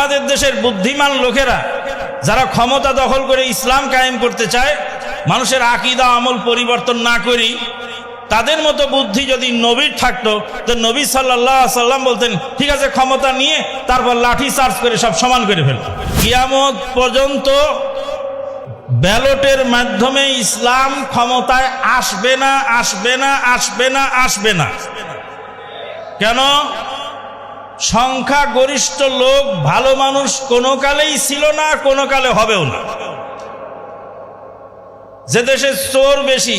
আমাদের দেশের বুদ্ধিমান লোকেরা, যারা ক্ষমতা দখল করে ইসলাম কায়েম করতে চায়, মানুষের আকিদা, আমল পরিবর্তন না করি, তাদের মতো বুদ্ধি যদি নবীর থাকতো, তো নবী সাল্লাহ সাল্লাম বলতেন, ঠিক আছে, ক্ষমতা নিয়ে তারপর লাঠি চার্জ করে সব সমান করে ফেলত কিয়ামত পর্যন্ত ব্যালটের মাধ্যমে ইসলাম ক্ষমতায় আসবে না আসবে না আসবে না আসবে না। কেন? সংখ্যা গরিষ্ঠ লোক, ভালো মানুষ কোনো কালেই ছিল না, কোনো কালে হবেও না। যে দেশে চোর বেশি,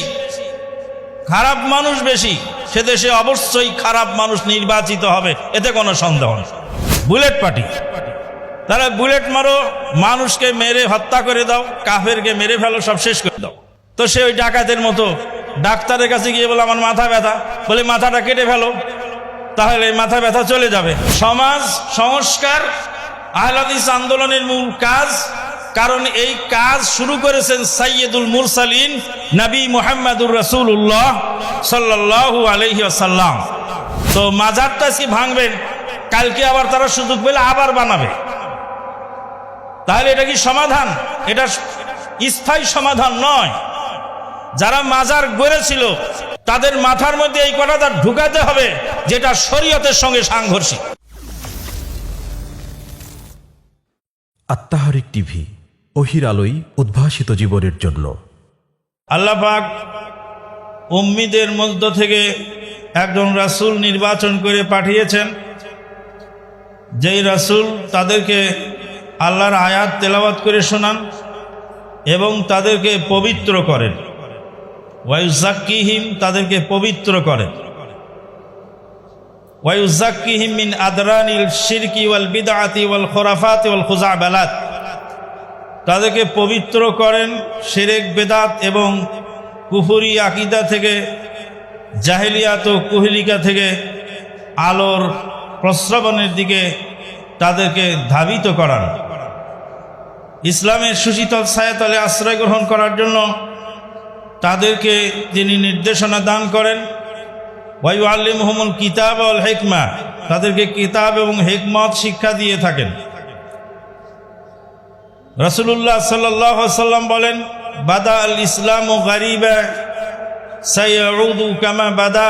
খারাপ মানুষ বেশি, সে দেশে অবশ্যই খারাপ মানুষ নির্বাচিত হবে, এতে কোনো সন্দেহ নেই। Bullet party. তারা বুলেট মারো, মানুষকে মেরে হত্যা করে দাও, কাফেরকে মেরে ফেলো, সব শেষ করে দাও। তো সে ওই ডাকাতের মতো ডাক্তারের কাছে গিয়ে বলে, আমার মাথা ব্যথা। বলে, মাথাটা কেটে ফেলো। তাহলে মাথা ব্যথা চলে যাবে। সমাজ, সংস্কার, আহলাদিস আন্দোলনের মূল কাজ, কারণ এই কাজ শুরু করেছেন সাইয়েদুল মুরসালিন, নবী মোহাম্মদুর রসুল্লাহ সাল্লাহ আলহি আসাল্লাম তো মাজারটা আজকে ভাঙবেন, কালকে আবার তারা সুযোগ পেলে আবার বানাবে। তাহলে এটা কি সমাধান? এটা স্থায়ী সমাধান নয়। যারা মাজার গড়েছিল তাদের মাথার মধ্যে এই কথাটা ঢুকাতে হবে যেটা শরীয়তের সঙ্গে সাংঘর্ষিক। আত্মাহারিক টিভি অহির আলোই উদ্ভাসিত জীবনের জন্য। আল্লাহ পাক উম্মিদের মধ্য থেকে একজন রাসূল নির্বাচন করে পাঠিয়েছেন। যেই রাসূল তাদেরকে আল্লাহর আয়াত তেলাওয়াত করে শোনান এবং তাদেরকে পবিত্র করেন। ওয়াইজাক্কিহিম তাদেরকে পবিত্র করেন ওয়াইজাক্কিহিম মিন আদরানিল শিরকি ওয়াল ওয়াল খুরাফাতি ওয়াল খুজাবালাত। তাদেরকে পবিত্র করেন সেরেক বেদাত এবং কুফুরি আকিদা থেকে, জাহেলিয়াত ও কুহেলিকা থেকে আলোর প্রস্রবণের দিকে তাদেরকে ধাবিত করান। ইসলামের সুশীতল ছায়াতলে আশ্রয় গ্রহণ করার জন্য তাদেরকে যিনি নির্দেশনা দান করেন ওয়াইউ আল্লি মোহাম্মদ কিতাব অল হেকমা, তাদেরকে কিতাব এবং হেকমত শিক্ষা দিয়ে থাকেন। রসুল্লাহ সাল্লাম বলেন বাদা আল ইসলাম ও গরিবা বাদা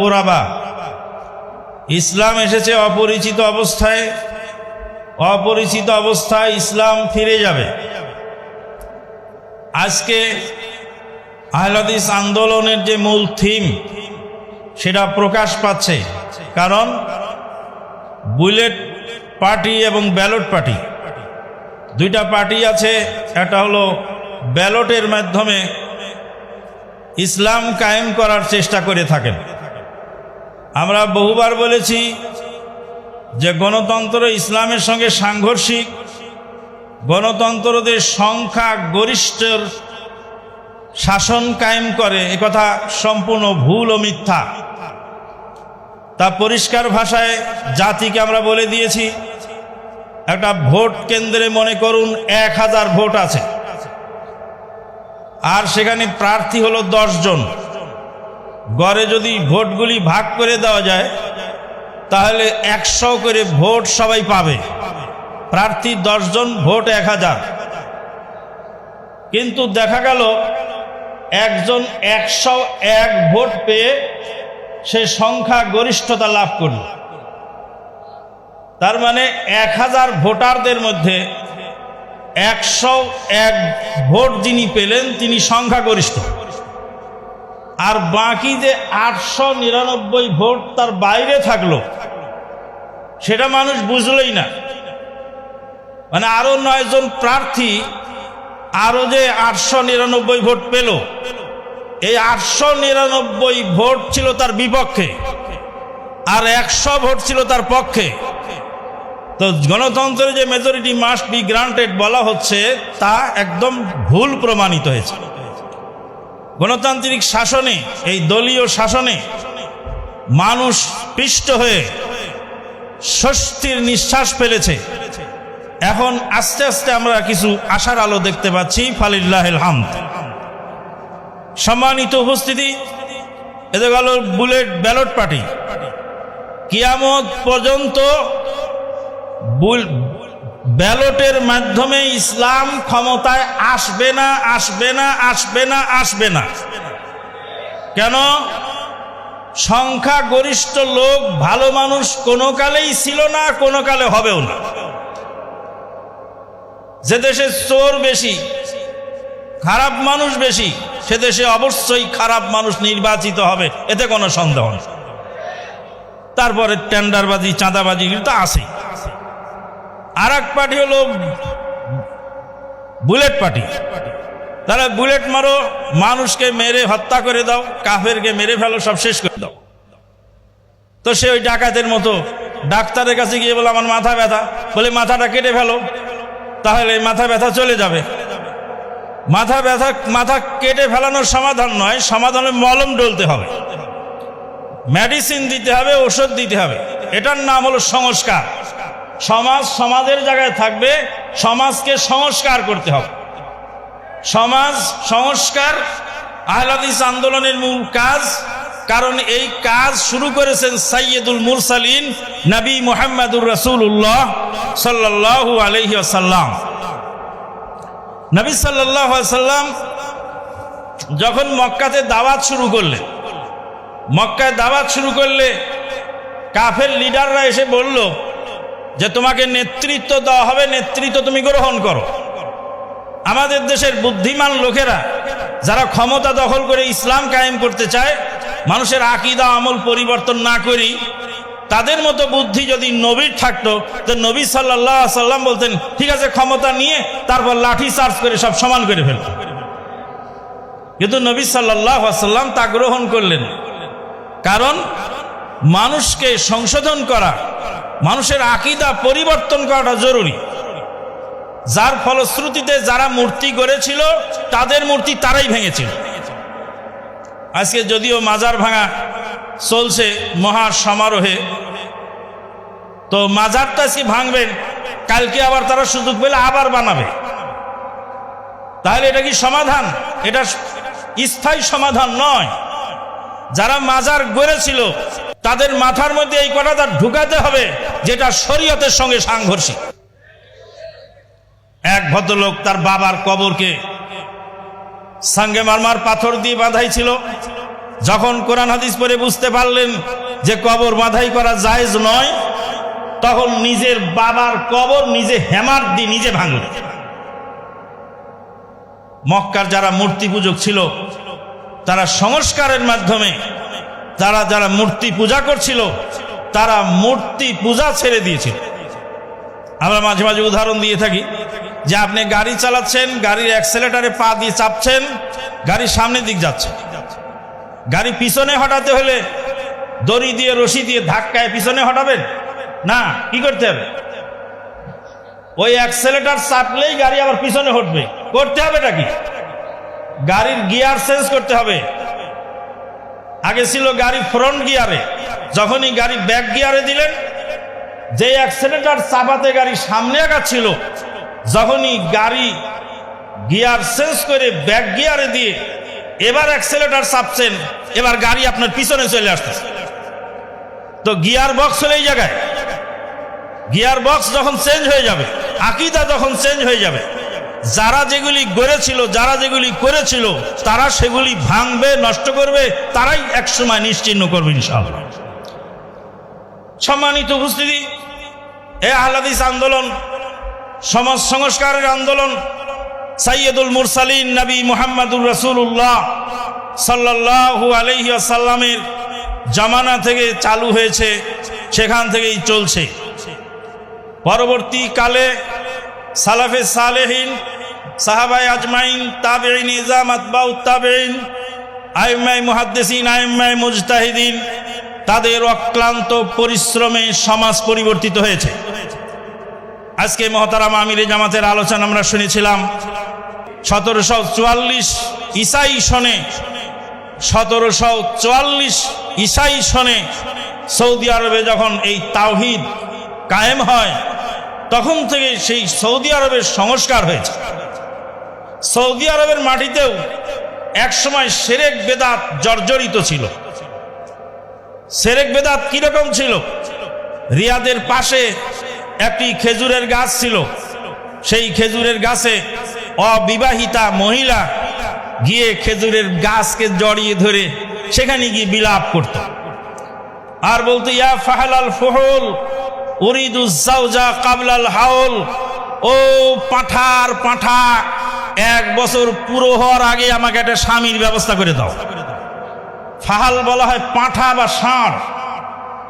গোরাবা। ইসলাম এসেছে অপরিচিত অবস্থায় অপরিচিত অবস্থায় ইসলাম ফিরে যাবে। আজকে আহলাদিস আন্দোলনের যে মূল থিম, সেটা প্রকাশ পাচ্ছে। কারণ বুলেট পার্টি এবং ব্যালট পার্টি, দুইটা পার্টি আছে, একটা হলো ব্যালটের মাধ্যমে ইসলাম কায়েম করার চেষ্টা করে থাকেন। আমরা বহুবার বলেছি যে গণতন্ত্র ইসলামের সঙ্গে সাংঘর্ষিক, গণতন্ত্রদের সংখ্যা গরিষ্ঠর শাসন কায়েম করে একথা সম্পূর্ণ ভুল ও মিথ্যা। তা পরিষ্কার ভাষায় জাতিকে আমরা বলে দিয়েছি, একটা ভোট কেন্দ্রে মনে করুন এক হাজার ভোট আছে। আর সেখানে প্রার্থী হলো জন। গড়ে যদি ভোটগুলি ভাগ করে দেওয়া যায়, তাহলে একশো করে ভোট সবাই পাবে। প্রার্থী জন, ভোট এক হাজার। কিন্তু দেখা গেল একজন একশো এক ভোট পেয়ে সে সংখ্যা গরিষ্ঠতা লাভ করল। তার মানে এক হাজার ভোটারদের মধ্যে একশো এক ভোট যিনি পেলেন, তিনি সংখ্যাগরিষ্ঠ আর বাকি যে আটশো নিরানব্বই ভোট তার বাইরে থাকল, সেটা মানুষ বুঝলই না। মানে আরও নয়জন প্রার্থী আরও যে আটশো নিরানব্বই ভোট পেল, এই আটশো নিরানব্বই ভোট ছিল তার বিপক্ষে আর একশো ভোট ছিল তার পক্ষে। তো গণতন্ত্রের যে মেজরিটি মাস্ট বি গ্রান্টেড বলা হচ্ছে, তা একদম ভুল প্রমাণিত হয়েছে। গণতান্ত্রিক শাসনে, এই দলীয় শাসনে মানুষ পিষ্ট হয়ে স্বস্তির নিঃশ্বাস ফেলেছে। এখন আস্তে আস্তে আমরা কিছু আশার আলো দেখতে পাচ্ছি ফালিল্লাহ হামদ। সম্মানিত উপস্থিতি এতে গেল বুলেট ব্যালট পার্টি। কিয়ামত পর্যন্ত ব্যালটের মাধ্যমে ইসলাম ক্ষমতায় আসবে না আসবে না আসবে না আসবে না। কেন? সংখ্যা গরিষ্ঠ লোক ভালো মানুষ কোনো কালেই ছিল না, কোনো কালে হবেও না। যে দেশে চোর বেশি, খারাপ মানুষ বেশি, সে দেশে অবশ্যই খারাপ মানুষ নির্বাচিত হবে, এতে কোনো সন্দেহ নেই। তারপরে টেন্ডারবাজি, চাঁদাবাজি তো আছে আর এক পার্টি হলো বুলেট পার্টি। তারা বুলেট মারো, মানুষকে মেরে হত্যা করে দাও, কাফেরকে মেরে ফেলো, সব শেষ করে দাও। তো সে ওই ডাকাতের মতো ডাক্তারের কাছে গিয়ে বলে, আমার মাথা ব্যথা। বলে, মাথাটা কেটে ফেলো। তাহলে মাথা ব্যথা চলে যাবে। মাথা ব্যথা, মাথা কেটে ফেলানোর সমাধান নয় সমাধানে মলম ডলতে হবে। মেডিসিন দিতে হবে, ওষুধ দিতে হবে। এটার নাম হলো সংস্কার। সমাজ সমাজের জায়গায় থাকবে, সমাজকে সংস্কার করতে হবে। সমাজ, সংস্কার আহলাদিস আন্দোলনের মূল কাজ কারণ এই কাজ শুরু করেছেন সাইয়দুল মুরসালিন নবী মোহাম্মদুর রসুল্লাহ সাল্লাল্লাহু আলহি আসাল্লাম নবী সাল্লাহ সাল্লাম যখন মক্কাতে দাওয়াত শুরু করলেন, মক্কায় দাওয়াত শুরু করলে কাফের লিডাররা এসে বলল যে, তোমাকে নেতৃত্ব দেওয়া হবে, নেতৃত্ব তুমি গ্রহণ করো। আমাদের দেশের বুদ্ধিমান লোকেরা যারা ক্ষমতা দখল করে ইসলাম কায়েম করতে চায় মানুষের আকিদা, আমল পরিবর্তন না করি, তাদের মতো বুদ্ধি যদি নবীর থাকতো, তো নবী সাল্লাহ সাল্লাম বলতেন, ঠিক আছে, ক্ষমতা নিয়ে তারপর লাঠি চার্জ করে সব সমান করে ফেলত কিন্তু নবী সাল্লাহ সাল্লাম তা গ্রহণ করলেন। কারণ মানুষকে সংশোধন করা, মানুষের আকিদা পরিবর্তন করাটা জরুরি। যার ফলশ্রুতিতে যারা মূর্তি গড়েছিল, তাদের মূর্তি তারাই ভেঙেছিল। আজকে যদিও মাজার ভাঙা চলছে মহা সমারোহে, তো মাজারটা আজকে ভাঙবেন, কালকে আবার তারা সুযোগ পেলে আবার বানাবে। তাহলে এটা কি সমাধান? এটা স্থায়ী সমাধান নয়। যারা মাজার গড়েছিল, তাদের মাথার মধ্যে এই কথাটা ঢুকাতে হবে, যেটা শরীয়তের সঙ্গে সাংঘর্ষিক। এক ভদ্রলোক তার বাবার কবরকে সঙ্গে মারমার পাথর দিয়ে বাঁধাই ছিল যখন কোরআন হাদিস পরে বুঝতে পারলেন যে কবর বাঁধাই করা জায়েজ নয়, তখন নিজের বাবার কবর নিজে হেমার দিয়ে নিজে ভাঙল মক্কার যারা মূর্তি পূজক ছিল, তারা সংস্কারের মাধ্যমে তারা যারা মূর্তি পূজা করছিল, তারা মূর্তি পূজা ছেড়ে দিয়েছিল। আমরা মাঝে মাঝে উদাহরণ দিয়ে থাকি। যে আপনি গাড়ি চালাচ্ছেন, গাড়ির অ্যাক্সেলেটারে পা দিয়ে চাপছেন গাড়ি সামনের দিক যাচ্ছে। গাড়ি পিছনে হটাতে হলে দড়ি দিয়ে, রশি দিয়ে ধাক্কায় পিছনে হটাবেন? না, কি করতে হবে? ওই অ্যাক্সেলেটার চাপলেই গাড়ি আবার পিছনে হটবে। করতে হবে নাকি গাড়ির গিয়ার চেঞ্জ করতে হবে। আগে ছিল গাড়ি ফ্রন্ট গিয়ারে যখনই গাড়ি ব্যাক গিয়ারে দিলেন যে অ্যাক্সিলেটার চাপাতে গাড়ি সামনে আগাচ্ছিল যখনই গাড়ি গিয়ার চেঞ্জ করে ব্যাক গিয়ারে দিয়ে এবার অ্যাক্সেলেটার চাপছেন, এবার গাড়ি আপনার পিছনে চলে আসতেছে। তো গিয়ার বক্স হলে এই জায়গায়। গিয়ার বক্স যখন চেঞ্জ হয়ে যাবে, আকিদা যখন চেঞ্জ হয়ে যাবে, যারা যেগুলি গড়েছিল, যারা যেগুলি করেছিল, তারা সেগুলি ভাঙবে, নষ্ট করবে, তারাই একসময় নিশ্চিহ্ন করবে ইনশাআল্লাহ। সম্মানিত উপস্থিতি, এ আহ্লাদিস আন্দোলন সমাজ সংস্কারের আন্দোলন, সাইয়দুল মুরসালিন নবী মুহাম্মদুর রসুল্লাহ সাল্লাহু আলহি আসাল্লামের জামানা থেকে চালু হয়েছে, সেখান থেকেই চলছে। পরবর্তীকালে সালাফে সালেহীন সাহাবাই আজমাইন তাবেইন ইজাম আতবাউ তাবেইন আইমাই মুহাদ্দেসিন আইমাই মুজতাহিদিন, তাদের অক্লান্ত পরিশ্রমে সমাজ পরিবর্তিত হয়েছে। আজকে মহতারাম আমিরে জামাতের আলোচনা আমরা শুনেছিলাম। সতেরোশো চুয়াল্লিশ ইসাই সনে, সতেরোশো চুয়াল্লিশ ইসাই সনে সৌদি আরবে যখন এই তাওহিদ কায়েম হয়, তখন থেকে সেই সৌদি আরবের সংস্কার হয়েছে। সৌদি আরবের মাটিতেও একসময় সেরেক বেদাত জর্জরিত ছিল। সেরেক বেদাত কীরকম ছিল? রিয়াদের পাশে একটি খেজুরের গাছ ছিল। সেই খেজুরের গাছে অবিবাহিতা মহিলা গিয়ে খেজুরের গাছকে জড়িয়ে ধরে সেখানে গিয়ে বিলাপ করত। আর বলতো, ইয়া ফাহালাল ফহল উরিদুজাউজা কাবলাল হাউল। ও পাঠার পাঠা, এক বছর পুরো হওয়ার আগে আমাকে একটা স্বামীর ব্যবস্থা করে দাও। ফাহাল বলা হয় পাঁঠা বা ষাঁড়।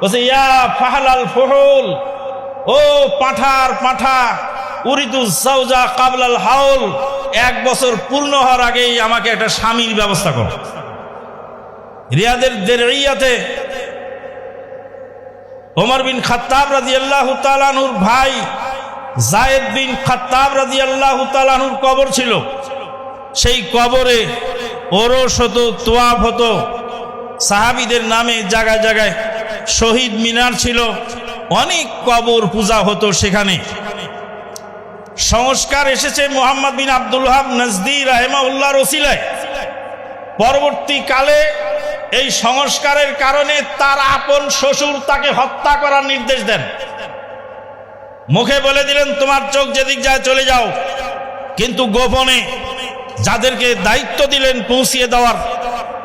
বলছে, ইয়া ফাহালাল ফহল ও পাঁঠার পাঁঠা উরিদুজাউজা কাবলাল হাউল, এক বছর পূর্ণ হওয়ার আগেই আমাকে একটা স্বামীর ব্যবস্থা করো। রিয়াদের দেরিয়াতে ওমর বিন খাত্তাব রাজি আল্লাহ তালানুর ভাই জায়েদ বিন খাত্তাব রাজি আল্লাহ তালানুর কবর ছিল। সেই কবরে ওরস হতো, তোয়াব হতো, সাহাবিদের নামে জায়গায় জায়গায় শহীদ মিনার ছিল। অনেক কবর পূজা হতো সেখানে। সংস্কার এসেছে Mohammad bin Abdul Hab Najdi রাহেমাউল্লাহ রসিলায় পরবর্তীকালে এই সংস্কারের কারণে তার আপন শ্বশুর তাকে হত্যা করার নির্দেশ দেন। মুখে বলে দিলেন, তোমার চোখ যেদিক যায় চলে যাও। কিন্তু গোপনে যাদেরকে দায়িত্ব দিলেন পৌঁছিয়ে দেওয়ার,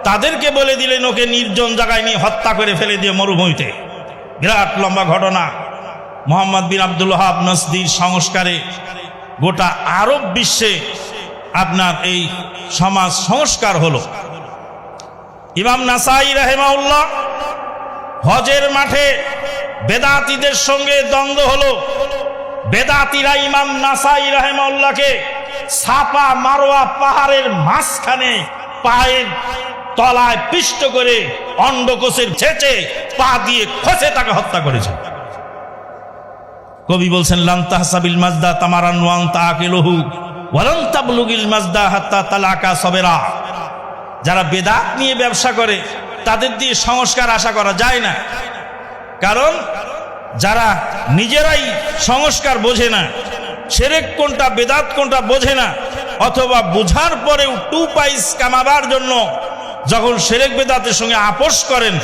তাদেরকে বলে দিলেন, ওকে নির্জন জায়গায় নিয়ে হত্যা করে ফেলে দিয়ে মরুভূমিতে। বিরাট লম্বা ঘটনা। মোহাম্মদ বিন আব্দুল হাব নসদির সংস্কারে গোটা আরব বিশ্বে আপনার এই সমাজ সংস্কার হলো। ইমাম নাসাই রাহেমাউল্লাহ হজের মাঠে বেদাতিদের সঙ্গে দ্বন্দ্ব হলো। বেদাতিরা ইমাম নাসাই রাহেমাউল্লাহকে ছাপা মারোয়া পাহাড়ের মাঝখানে পায়ের তলায় পিষ্ট করে অন্ডকোষের ছেঁচে পা দিয়ে খসে তাকে হত্যা করেছে। কবি বলছেন লান্তাহসাবিল মাজদা তামারান ওয়াং তাকিলহু ওয়ালান তাবলুগিল মাজদা হাত্তা তালাকা সবেরা। যারা বেদাত নিয়ে ব্যবসা করে, তাদের দিয়ে সংস্কার আশা করা যায় না। কারণ যারা নিজেরাই সংস্কার বোঝে না, সেরেক কোনটা বেদাত কোনটা বোঝে না, অথবা বোঝার পরেও টু পাইস কামাবার জন্য যখন সেরেক বেদাতের সঙ্গে আপোষ করেন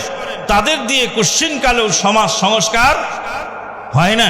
তাদের দিয়ে কুশ্চিনকালেও সমাজ সংস্কার হয় না।